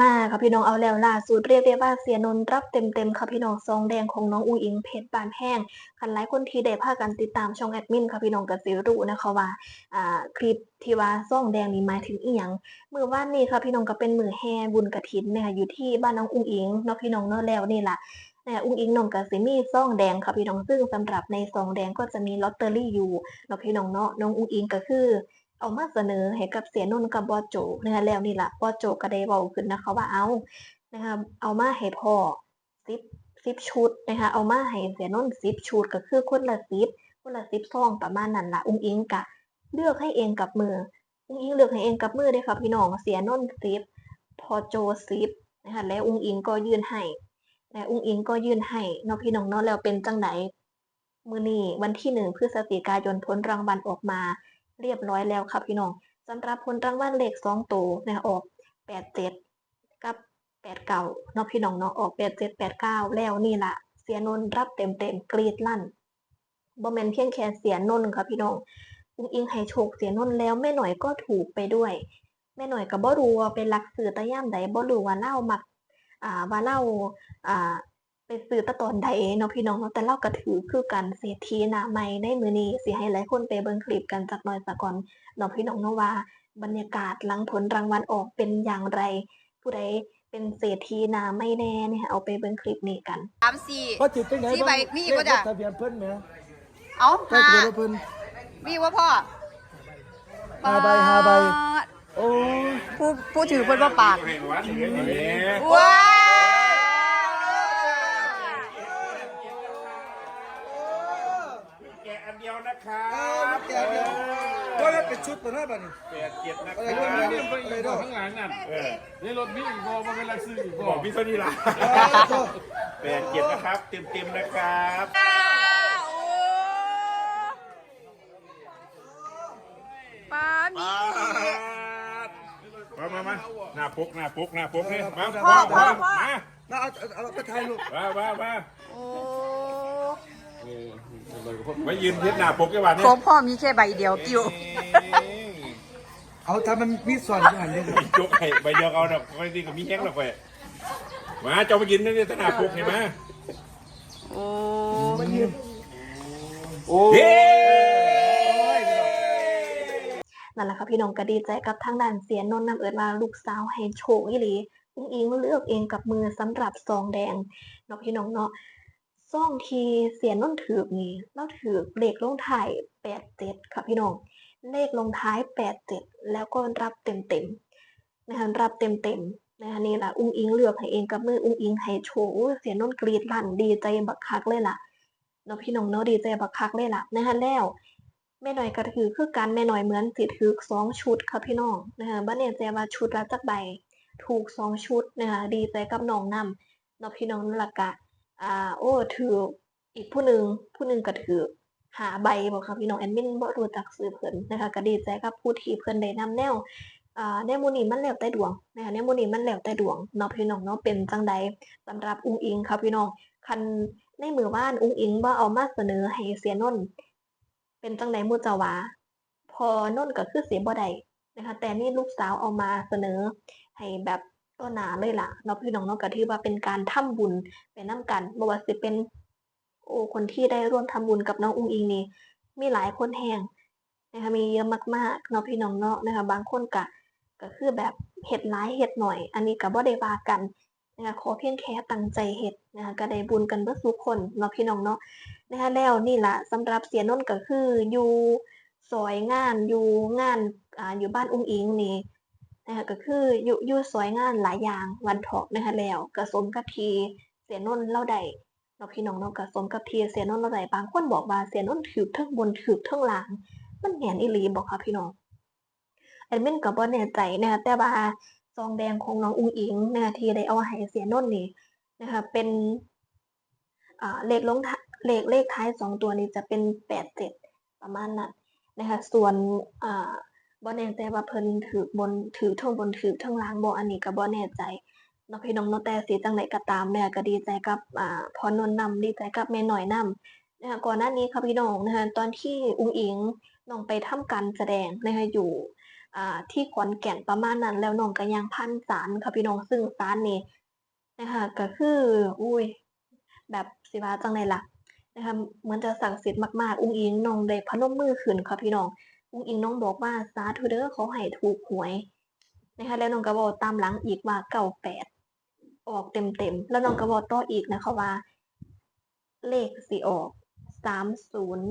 มาค่ะพี่น้องเอาแล้วล่าสุดเรียกได้ว่าเสียนนรับเต็มๆค่ะพี่น้องซองแดงของน้องอูอิงเพชรบานแห้งคันหลายคนที่ได้พากันติดตามช่องแอดมินค่ะพี่น้องก็สิรู้นะคะว่าอ่าคลิปที่ว่าซองแดงนี่หมายถึงอีหยังมือวานนี้ค่ะพี่น้องก็เป็นมือแห่บุญกฐินนะคะอยู่ที่บ้านน้องอูอิงเนาะพี่น้องเนาะแล้วนี่ล่ะนะคะอูอิงน้องก็สิมีซองแดงค่ะพี่น้องซึ่งสำหรับในซองแดงก็จะมีลอตเตอรี่อยู่เนาะพี่น้องเนาะน้องอูอิงก็คือ เอามาเสนอให้กับเสียนนท์กับบอโจนะคะแล้วนี่ละบอโจก็ได้เว้าขึ้นนะคะว่าเอานะคะเอามาให้พ่อสิบสิบชุดนะคะเอามาให้เสียนนท์สิบชุดก็คือคนละสิบคนละสิบซองประมาณนั้นละอุ้งอิงกะเลือกให้เองกับมืออุ้งอิงเลือกให้เองกับมือเด้ค่ะพี่น้องเสียนนท์สิบพอโจสิบนะคะแล้วอุ้งอิงก็ยื่นให้และอุ้งอิงก็ยื่นให้เนาะพี่น้องเนาะแล้วเป็นจังไดมื้อนี้วันที่หนึ่งพฤศจิกายนผลรางวัลออกมา เรียบร้อยแล้วครับพี่น้องสำหรับผลรางวัลเลขสองตัวนะคะออกแปดเจ็ดกับแปดเก้าเนาะพี่น้องเนาะออกแปดเจ็ดแปดเก้าแล้วนี่ละเสียนนท์รับเต็มเต็มกรีดลั่นบ่แมนเพียงแค่เสียนนท์ครับพี่น้องอุ้งอิงให้โชคเสียนนท์แล้วแม่หน่อยก็ถูกไปด้วย แม่หน่อยก็บ่รู้ว่าเป็นหลักสื่อตะย่ามใดบ่รู้ว่าเล่ามักอ่าว่าเล่าอ่า ไปซื้อแตะตอนใดเนาะพี่น้องเนาะแต่เราก็ถือคือกันเศรษฐีหน้าใหม่ในมื้อนี้สิให้หลายคนไปเบิ่งคลิปกันจักหน่อยซะก่อนเนาะพี่น้องเนาะว่า บรรยากาศหลังผลรางวัลออกเป็นอย่างไร ผู้ใดเป็นเศรษฐีหน้าไม่แน่เนี่ยเอาไปเบิ่งคลิปนี้กันสามสี่เพราะจิตจังไหนสี่ใบมีอีกบ่จ้ะทะเบียนเพิ่นแหมเอาใกล้หาทะเบียนรถเพิ่นมีว่าพ่อห้าใบห้าใบปาดโอ้ยผู้ผู้ถือเพิ่นว่าปากให้วัดอย่า นี้ว้าวแกะอันเดียวนะครับเออมันแก่เดียวว่าแล้วเป็นชุดตัวนั้นบัดนี้แปดเจ็ดนะคอะไรรับด้วยนี่เนี่ยมันอีกข้างหลังนั่นเออนี่รถมีอีกบอมันเป็นลักซื้ออีกบบออกพี่โซนี่ละเออโถ่แปดเจ็ดนะครับเต็มเต็มๆนะครับปาดมี มามามาหน้าปกหน้าปกหน้าปกนี่มาพ่อพ่อพ่อ มาแล้วเอาเอาเอาไปถ่ายรูปมามามาโอ้ มายืนเทียบหน้าปกกันวันนี้ของพ่อมีแค่ใบเดียวกิ้วเอาถ้ามันมีส่วนอยู่หันเลยยกให้ใบเดียวเอาดอกไอ้นี่ก็มีแห้งดอกไปมาเจ้ามากินนี่นี่หน้าปกเห็นไหมโอ้โอ้เฮ้นั่นแหละค่ะพี่น้องก็ดีใจกับทางด้านเสียนนท์นำเอิญว่าลูกสาวให้โชคอีหลีอุ้งอิงเลือกเองกับมือสำหรับซองแดงเนาะพี่น้องเนาะ ซองทีเสียนนท์ถือนี่เราถือเลขลงท้ายแปดเจ็ดค่ะพี่น้อง เลขลงท้ายแปดเจ็ดแล้วก็รับเต็มเต็มๆนะคะรับเต็มเต็มนะคะนี่แหละอุ้งอิงเลือกให้เองกับมืออุ้งอิงให้โชว์เสียนนท์กรีดลั่นดีใจบักคักเลยล่ะเนาะพี่น้องเนาะดีใจบักคักเลยล่ะนะคะแล้วแม่หน่อยก็ถือคือกันแม่หน่อยเหมือนสิถือสองชุดค่ะพี่น้องนะคะบ้านเนี่ยแจว่าชุดละจักใบ ถูกสองชุดนะคะดีใจกับน้องนำเนาะพี่น้องนั่นละกะ อ่า โอ้ถืออีกผู้หนึ่งผู้หนึ่งก็ถือหาใบบอกค่ะพี่น้องแอดมินบ่รู้จักซื้อเพิ่นนะคะก็ดีใจกับผู้ที่เพิ่นได้นำแนวอ่าแนวมูนี่มันแล้วแต่ดวงนะคะแนวมูนี่มันแล้วแต่ดวงเนาะพี่น้องเนาะเป็นจังใดสำหรับอุ้งอิงค่ะพี่น้องคันในมือบ้านอุ้งอิงบ่เอามาเสนอให้เสียนนเป็นจังไดมู่เจ้าวาพอนนก็คือเสียบ่ได้นะคะแต่นี่ลูกสาวเอามาเสนอให้แบบ ต้นหนาเลยล่ะเนาะพี่น้องเนาะก็ถือว่าเป็นการทำบุญไปนํกันบ่ว่าสิเป็น โอ้คนที่ได้ร่วมทำบุญกับน้องอุ้งอิงนี่มีหลายคนแฮงนะคะมีเยอะมากๆเนาะพี่น้องเนาะนะคะบางคนก็ก็คือแบบเฮ็ดหลายเฮ็ดหน่อย อันนี้ก็บ่ได้ว่ากันนะคะขอเพียงแค่ตั้งใจเฮ็ดนะคะก็ได้บุญกันเบิดทุกคนเนาะพี่น้องเนาะนะคะแล้วนี่ล่ะสำหรับเสียนนท์ก็คืออยู่ซอยงานอยู่งานอ่าอยู่บ้านอุ้งอิงนี่ นะคะก็คืออยู่อยู่ซอยงานหลายอย่างวันถาะนะคะแล้วก็สมกับทีเสียนนเล่าได้เนาพี่น้องเนาะก็สมกับทีเสียนนเล่าได้บางคนบอกว่าเสียนนถือเทิงบนถือเทิงหลังมันแหนอีหลีบอกค่ะพี่น้องแอดมินก็บ่แน่ใจนะคะแต่ว่าซองแดงของน้องอุ้งอิงนะคะทีได้เอาให้เสียนนนี่นะคะเป็นเลขลงเลขเลขท้ายสองตัวนี้จะเป็นแปดเจ็ดประมาณนั้นนะคะส่วนอ่า บ่แน่ใจว่าเพิ่นถือบนถือเทั้งบนถือเทั้งล่างบ่อันนี้ก็บ่แน่ใจเนาะพี่น้องเนาะแต่สิจังไดก็ตามเนี่ยก็ดีใจกับอ่าพอนนท์นำดีใจกับแม่หน่อยนำนะคะก่อนหน้านี้ค่ะพี่น้องนะคะตอนที่อุ้งอิงน้องไปทำการแสดงนะคะอยู่อ่าที่ขอนแก่นประมาณนั้น แล้วน้องก็ยังพันศาลค่ะพี่น้องซึ่งศาลนี่นะคะก็คืออุ้ยแบบสิว่าจังไดล่ะนะคะเหมือนจะศักดิ์สิทธิ์มากๆ อุ้งอิงน้องได้พนมมือขึ้นค่ะพี่น้อง อุ้งอิงน้องบอกว่าสาธุเด้อขอให้ถูกหวยนะคะแล้วน้องก็บอกตามหลังอีกว่าเก้าแปดออกเต็มๆแล้วน้องก็บอกต่ออีกนะคะว่า เลขสิออกสามศูนย์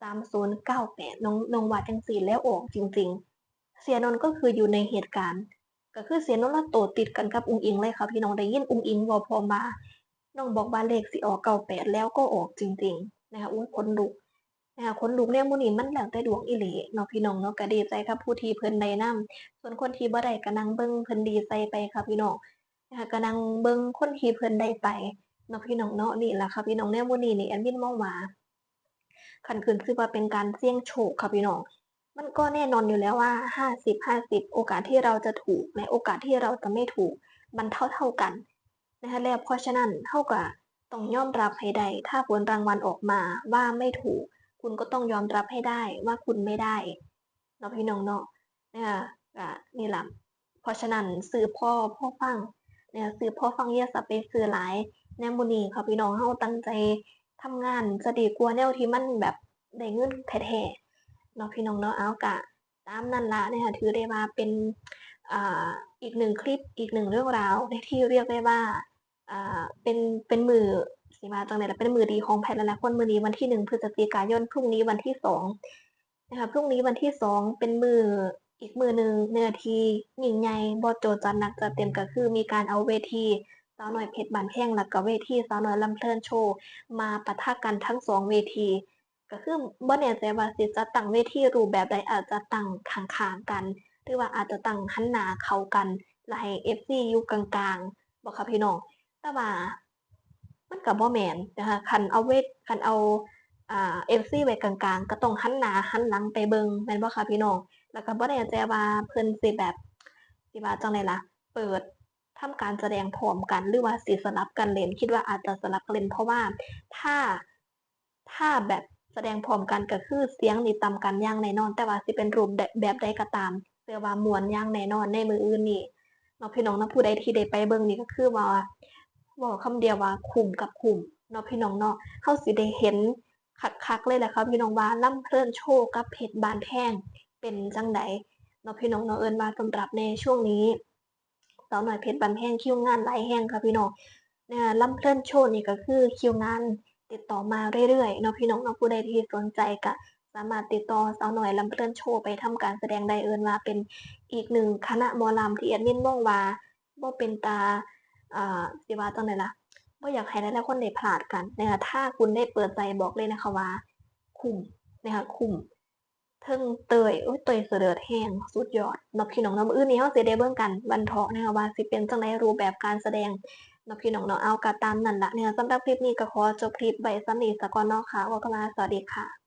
สามศูนย์เก้าแปดน้องน้องว่าจังสี่แล้วออกจริง ๆ เสียนนท์ก็คืออยู่ในเหตุการณ์ ก็คือเสียนนท์และโตติดกันกับอุ้งอิงเลยค่ะพี่น้องได้ยินอุ้งอิงบอกพร้อมาน้องบอกว่าเลขสิออกเก้าแปดแล้วก็ออกจริง ๆ นะคะอุ้ยคนลุก นะคะคนลุกเนี่ยมูนีมันแล้วแต่ดวงอีหลีเนาะพี่น้องเนาะก็ดีใจครับผู้ที่เพิ่นได้นํส่วนคนที่บ่ได้ก็นั่งเบิ่งเพิ่นดีใจไปค่ะพี่น้องนะคะก็นั่งเบิ่งคนที่เพิ่นได้ไปเนาะพี่น้องเนาะนี่แหละค่ะพี่น้องเนี่ยมูนีนี่แอดมินมองว่าคันขึ้นคือว่าเป็นการเสี่ยงโชคค่ะพี่น้องมันก็แน่นอนอยู่แล้วว่าห้าสิบห้าสิบโอกาสที่เราจะถูกและโอกาสที่เราจะไม่ถูก มันเท่าเท่ากันนะคะแล้วเพราะฉะนั้นเท่ากับต้องยอมรับให้ได้ ถ้าผลรางวัลออกมาว่าไม่ถูก คุณก็ต้องยอมรับให้ได้ว่าคุณไม่ได้เนาะพี่น้องเนาะเนะคะอะนี่แหละเพราะฉะนั้นซื้อพ่อพ่อฟังเนี่ยซื้อพ่อฟังเยสับไปซื้อหลายแนวมุนีค่ะพี่น้องเฮาตั้งใจทำงานจะดีกว่าแนวที่มันแบบได้เงินแท้ๆเนาะพี่น้องเนาะเอากะตามนั้นละเนี่ยค่ะถือได้ว่าเป็นอ่าอีกหนึ่งคลิปอีกหนึ่งเรื่องราวที่เรียกได้ว่าอ่าเป็นเป็นมือ สีมาจังไหนล่ะเป็นมือดีของแพทย์หลายๆคนมือนี้วันที่หนึ่งพฤศจิกายนพรุ่งนี้วันที่สองนะคะพรุ่งนี้วันที่สองเป็นมืออีกมือหนึ่งเนื้อทียิ่งใหญ่บอโจจันนักจะเต็มก็คือมีการเอาเวทีสาวหน่อยเพชรบานแห้งแล้วก็เวทีสาวหน่อยลำเพลินโชว์มาปะทะกันทั้งสองเวที ก็คือบ่แน่ใจว่าสิจะตั้งเวทีรูปแบบใดอาจจะตั้งข้างๆกัน หรือว่าอาจจะตั้งหันหน้าเข้ากันแล้วให้ FC อยู่กลางๆบอกค่ะพี่น้องแต่ว่า มันก็บ่แมนนะคะคันเอาเวทคันเอาเอ่า FC ไว้กลางๆ ก็ต้องหันหน้าหันหลังไปเบิงแม่นบ่ค่ะพี่น้องแล้วก็บ่แน่ใจว่าเพิ่นสิแบบสิว่าจังไดล่ะ เปิดทำการแสดงพร้อมกันหรือว่าสิสลับกันเล่นคิดว่าอาจจะสลับกันเล่นเพราะว่าถ้าถ้าแบบแสดงพร้อมกันก็คือเสียงนี่ต่ำกันอย่างแน่นอน แต่ว่าสิเป็นรูปแบบใดก็ตามเชื่อว่ามวนอย่างแน่นอนในมืออื่นนี่เนาะพี่น้องนะผู้ใดที่ได้ไปเบิ่งนี่ก็คือว่า บอกคำเดียวว่าคุ้มกับคุ้มเนาะพี่น้องเนาะเฮาสิได้เห็นคักๆเลยแหละครับพี่น้องว่าล่ำเพลินโชกับเพชรบานแพงเป็นจังไดเนาะพี่น้องเนาะเอิ้นว่าสำหรับในช่วงนี้สาวหน่อยเพชรบานแพงคิวงานหลแห่งค่ะพี่น้องเนี่ยล่ำเพลินโชว์นี่ก็คือคิวงานติดต่อมาเรื่อยๆเนาะพี่น้องเนาะผู้ใดที่สนใจก็สามารถติดต่อสาวหน่อยลำเพลินโชว์ไปทำการแสดงไดเอินว่าเป็นอีกหนึ่งคณะมอลำที่แอดมินมองว่าบ่เป็นตา อ่าสิว่าจังไดล่ะบ่อยากให้หลายๆคนได้พลาดกันนะคะถ้าคุณได้เปิดใจบอกเลยนะคะว่า คุ้มนะคะคุ้มเทิงเตยโอ้ยเตยเสด็จแห้งสุดยอดนาะพี่น้องน้ออื่นนี้เฮาสิได้เบิ่งกันวันเถาะนะคะว่าสิเป็นจังไดรูปแบบการแสดงนาะพี่น้องเนาะเอากระตามนั่นละเนี่ยสำหรับคลิปนี้ก็ขอจบคลิปไว้ซ้ำนี้ซะก่อนเนาะค่ะว่ากันมาสวัสดีค่ะ